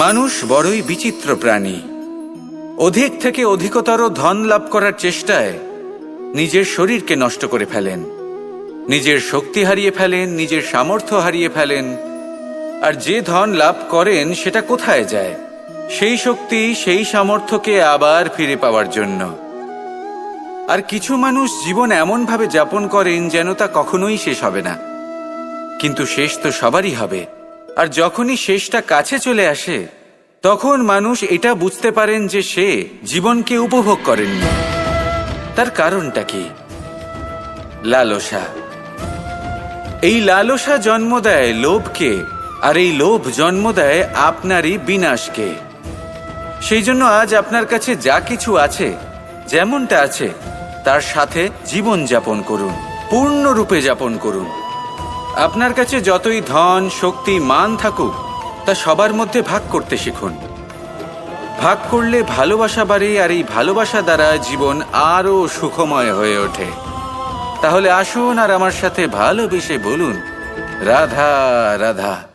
মানুষ বড়ই বিচিত্র প্রাণী। অধিক থেকে অধিকতর ধন লাভ করার চেষ্টায় নিজের শরীরকে নষ্ট করে ফেলেন। নিজের শক্তি হারিয়ে ফেলেন, নিজের সামর্থ্য হারিয়ে ফেলেন। আর যে ধন লাভ করেন, সেটা কোথায় যায়? সেই শক্তি, সেই সামর্থ্যকে আবার ফিরে পাওয়ার জন্য। আর কিছু মানুষ জীবন এমনভাবে যাপন করেন যেন তা কখনোই শেষ হবে না। কিন্তু শেষ তো সবারই হবে। আর যখনই শেষটা কাছে চলে আসে, তখন মানুষ এটা বুঝতে পারেন যে সে জীবনকে উপভোগ করেননি। তার কারণটা কি? লালসা। এই লালসা জন্ম দেয় লোভকে, আর এই লোভ জন্ম দেয় আপনারই বিনাশকে। সেই জন্য আজ আপনার কাছে যা কিছু আছে, যেমনটা আছে, তার সাথে জীবন যাপন করুন, পূর্ণরূপে যাপন করুন। আপনার কাছে যতই ধন, শক্তি, মান থাকুক, তা সবার মধ্যে ভাগ করতে শিখুন। ভাগ করলে ভালোবাসা বাড়ে আর এই ভালোবাসা দ্বারা জীবন আরও সুখময় হয়ে ওঠে। তাহলে আসুন আর আমার সাথে ভালোবেসে বলুন, রাধা রাধা।